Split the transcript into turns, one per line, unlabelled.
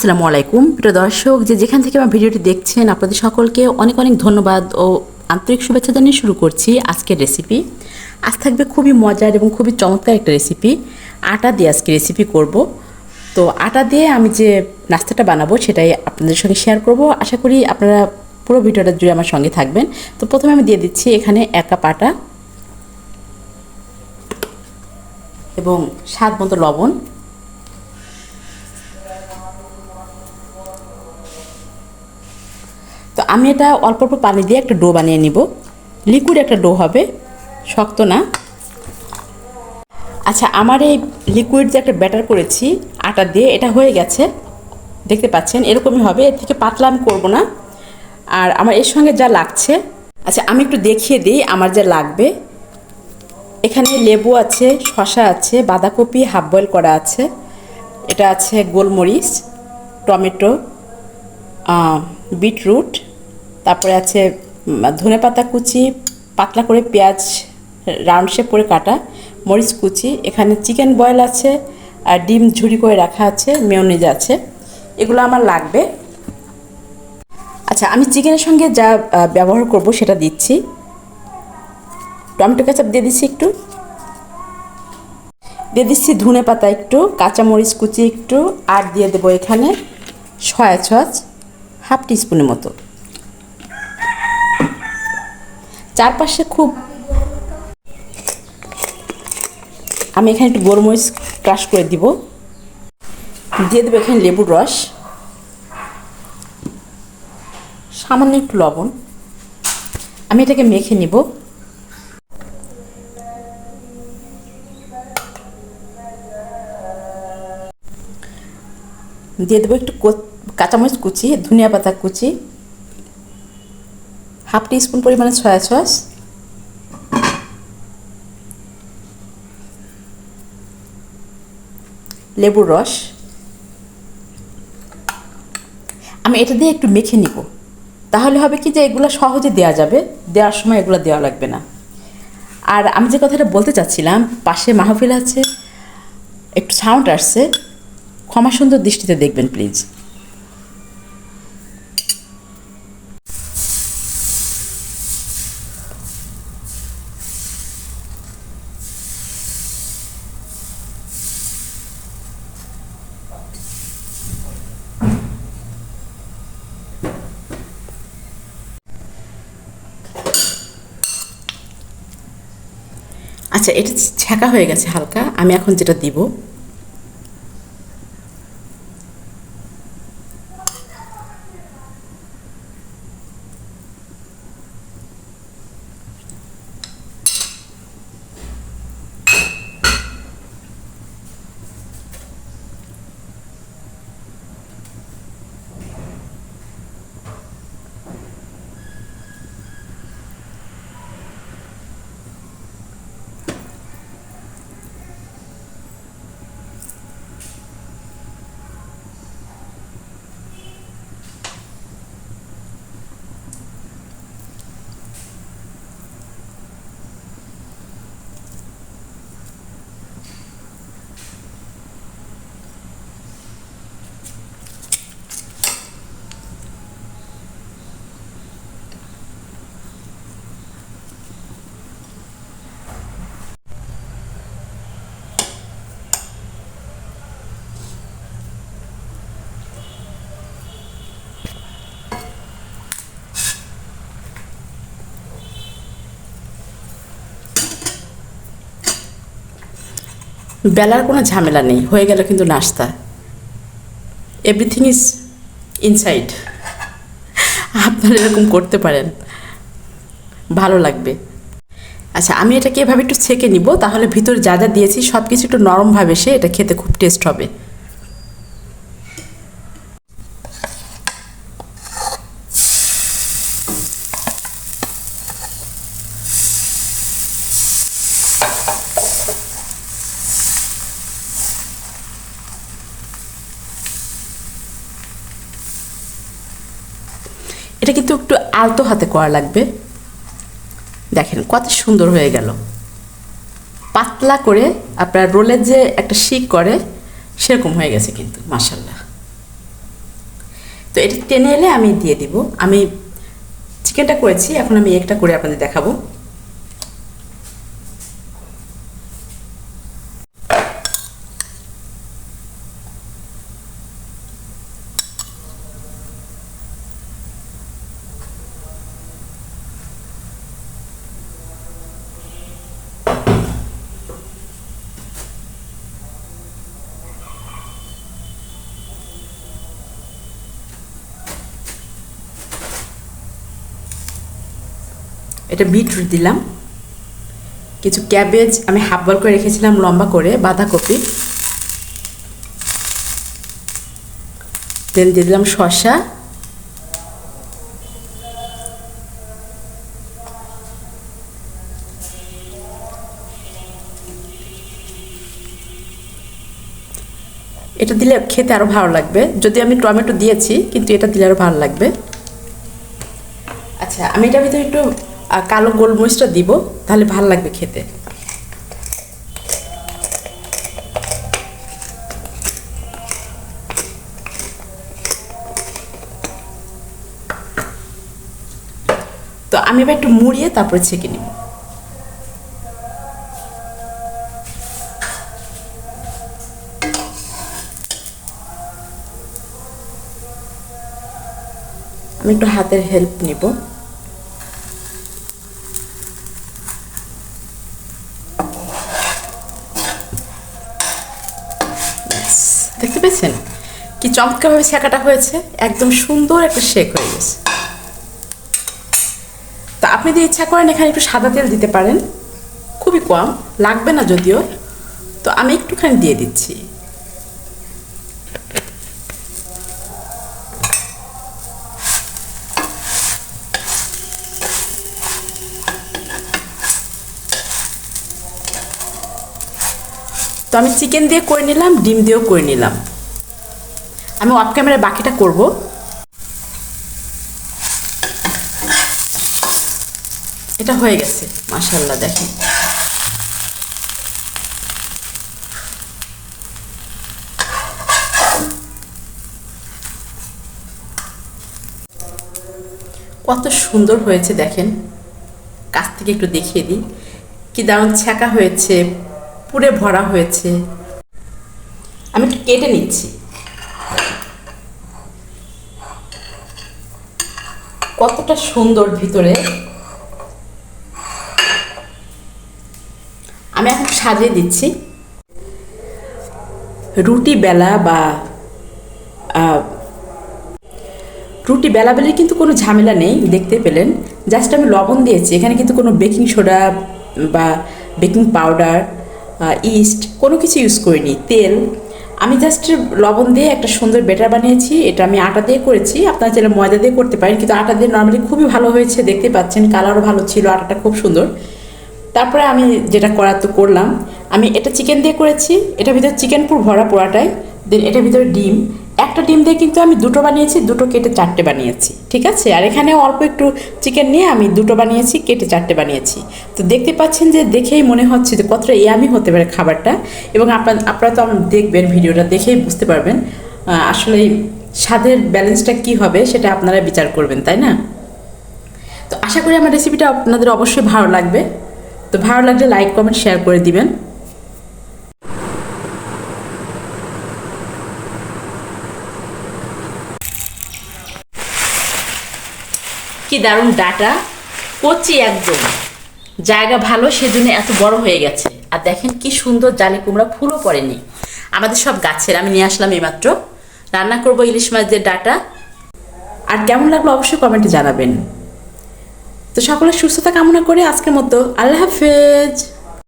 আসসালামু আলাইকুম। প্রিয় দর্শক, যে যেখান থেকে আমার ভিডিওটি দেখছেন, আপনাদের সকলকে অনেক অনেক ধন্যবাদ ও আন্তরিক শুভেচ্ছা জানিয়ে শুরু করছি আজকের রেসিপি আজ থাকবে খুবই মজার এবং খুবই চমৎকার একটা রেসিপি আটা দিয়ে আজকে রেসিপি করব। তো আটা দিয়ে আমি যে নাস্তাটা বানাবো, সেটাই আপনাদের সঙ্গে শেয়ার করব। আশা করি আপনারা পুরো ভিডিওটা জুড়ে আমার সঙ্গে থাকবেন। তো প্রথমে আমি দিয়ে দিচ্ছি এখানে এক কাপ আটা এবং স্বাদ মতো লবণ। আমি এটা অল্প অল্প পানি দিয়ে একটা ডো বানিয়ে নিব। লিকুইড একটা ডো হবে, শক্ত না। আচ্ছা আমার এই লিকুইড যে একটা ব্যাটার করেছি, আটা দিয়ে, এটা হয়ে গেছে। দেখতে পাচ্ছেন, এরকমই হবে, এর থেকে পাতলা আমি করব না। আর আমার এর সঙ্গে যা লাগছে আচ্ছা আমি একটু দেখিয়ে দিই আমার যা লাগবে। এখানে লেবু আছে শশা আছে, বাঁধাকপি, হাফ বয়েল করা আছে। এটা আছে গোলমরিচ, টমেটো বিটরুট। তারপরে আছে ধনে পাতা কুচি, পাতলা করে পেঁয়াজ রাউন্ড শেপ করে কাটা, মরিচ কুচি, এখানে চিকেন বয়েল আছে, আর ডিম ঝুরি করে রাখা আছে, মেয়নিজ আছে, এগুলো আমার লাগবে। আচ্ছা আমি চিকেনের সঙ্গে যা ব্যবহার করব সেটা দিচ্ছি। টমেটো কেচাপ দিয়ে দিচ্ছি একটু। দিয়ে দিচ্ছি ধনে পাতা একটু, কাঁচামরিচ কুচি একটু, আর দিয়ে দেবো এখানে সয়া সস, হাফ টিস্পুনের মতো। চারপাশে খুব আমি এখানে একটু গোলমরিচ ক্রাশ করে দিব। দিয়ে দেবো এখানে লেবুর রস। সামান্য একটু লবণ। আমি এটাকে মেখে নিব। দিয়ে দেবো একটু কাঁচামরিচ কুচি, ধনিয়া পাতা কুচি। হাফ টি স্পুন পরিমাণে সয়া সস। লেবুর রস। আমি এটা দিয়ে একটু মেখে নিব। তাহলে হবে কি যে এগুলো সহজে দেওয়া যাবে। দেওয়ার সময় এগুলো দেওয়া লাগবে না। আর আমি যে কথাটা বলতে চাচ্ছিলাম, পাশে মাহফিল আছে, একটু সাউন্ড আসছে। ক্ষমা সুন্দর দৃষ্টিতে দেখবেন প্লিজ আচ্ছা এটা ছ্যাঁকা হয়ে গেছে হালকা। আমি এখন যেটা দিব বেলার কোনো ঝামেলা নেই, হয়ে গেল কিন্তু নাস্তা। এভরিথিং ইজ ইনসাইড আপনারা এরকম করতে পারেন। ভালো লাগবে। আচ্ছা আমি এটাকে এভাবে একটু ছেঁকে নিব, তাহলে ভিতরে যা যা দিয়েছি সব কিছু একটু নরমভাবে সে এটা খেতে খুব টেস্ট হবে। এটা কিন্তু একটু আলতো হাতে করা লাগবে। দেখেন, কত সুন্দর হয়ে গেল। পাতলা করে আপনার রোলের যে একটা শিক করে, সেরকম হয়ে গেছে কিন্তু মাসাল্লাহ তো এটা টেনে এলে আমি দিয়ে দিব। আমি চিকেনটা করেছি, এখন আমি একটা করে আপনাদের দেখাবো। এটা বিটরুট দিলাম। কিছু ক্যাবেজ আমি হাফ বল করে রেখেছিলাম, লম্বা করে, বাঁধাকপি। দেন দিয়ে দিলাম শসা। এটা দিলে খেতে আরও ভালো লাগবে। যদি আমি টমেটো দিয়েছি, কিন্তু এটা দিলে আরও ভালো লাগবে। আচ্ছা আমি এটার ভিতরে একটু আহ, কালো গোলমরিচটা দিব তাহলে ভালো লাগবে খেতে। তো আমি এবার একটু মুড়িয়ে তারপরে ছেঁকে নিব। আমি একটু হাতের হেল্প নিব। পেয়েছেন কি চমৎকারভাবে শেখাটা হয়েছে? একদম সুন্দর একটা শেক হয়ে গেছে। তো আপনি যদি ইচ্ছা করেন এখানে একটু সাদা তেল দিতে পারেন। খুবই কম, লাগবে না যদিও। তো আমি একটুখানি দিয়ে দিচ্ছি। তো আমি চিকেন দিয়ে করে নিলাম, ডিম দিয়েও করে নিলাম। আমি অফ ক্যামেরায় বাকিটা করব। এটা হয়ে গেছে মাশাল্লাহ দেখেন। কত সুন্দর হয়েছে, দেখেন। কাছ থেকে একটু দেখিয়ে দিই। কি দারুণ ছ্যাঁকা হয়েছে পুরে ভরা হয়েছে। আমি একটু কেটে নিচ্ছি। কতটা সুন্দর ভিতরে। আমি এখন সাজিয়ে দিচ্ছি। রুটি বেলা বা রুটি বেলা বেলাবেলির কিন্তু কোনো ঝামেলা নেই, দেখতে পেলেন। জাস্ট আমি লবণ দিয়েছি, এখানে কিন্তু কোনো বেকিং সোডা বা বেকিং পাউডার ইস্ট কোনো কিছু ইউজ করিনি। তেল আমি জাস্ট লবণ দিয়ে একটা সুন্দর বেটার বানিয়েছি, এটা আমি আটা দিয়ে করেছি। আপনারা চাইলে ময়দা দিয়ে করতে পারেন, কিন্তু আটা দিয়ে নর্মালি খুবই ভালো হয়েছে, দেখতে পাচ্ছেন কালারও ভালো ছিল, আটাটা খুব সুন্দর। তারপরে আমি যেটা করার তো করলাম, আমি এটা চিকেন দিয়ে করেছি এটা ভিতরে চিকেন পুর ভরা পোড়াটাই দেন এটার ভিতরে ডিম। একটা ডিম দিয়ে কিন্তু আমি দুটো বানিয়েছি, দুটো কেটে চারটে বানিয়েছি, ঠিক আছে? আর এখানে অল্প একটু চিকেন নিয়ে আমি দুটো বানিয়েছি, কেটে চারটে বানিয়েছি। তো দেখতে পাচ্ছেন যে দেখেই মনে হচ্ছে যে কতটা ইয়ামি হতে পারে খাবারটা। এবং আপনার, আপনারা তো দেখবেন ভিডিওটা দেখেই বুঝতে পারবেন আসলে স্বাদের ব্যালেন্সটা কি হবে সেটা আপনারা বিচার করবেন, তাই না? তো আশা করি আমার রেসিপিটা আপনাদের অবশ্যই ভালো লাগবে। তো ভালো লাগলে লাইক কমেন্ট শেয়ার করে দিবেন। কি দারুণ ডাটা। কচি একদম। জায়গা ভালো, সেজন্য এত বড় হয়ে গেছে। আর দেখেন কি সুন্দর জালি কুমড়া, ফুলও পড়েনি। আমাদের সব গাছের, আমি নিয়ে আসলাম এইমাত্র। রান্না করব ইলিশ মাছ দিয়ে ডাটা। আর কেমন লাগল অবশ্যই কমেন্টে জানাবেন। তো সকলের সুস্থতা কামনা করে আজকের মতো আল্লাহ হাফেজ।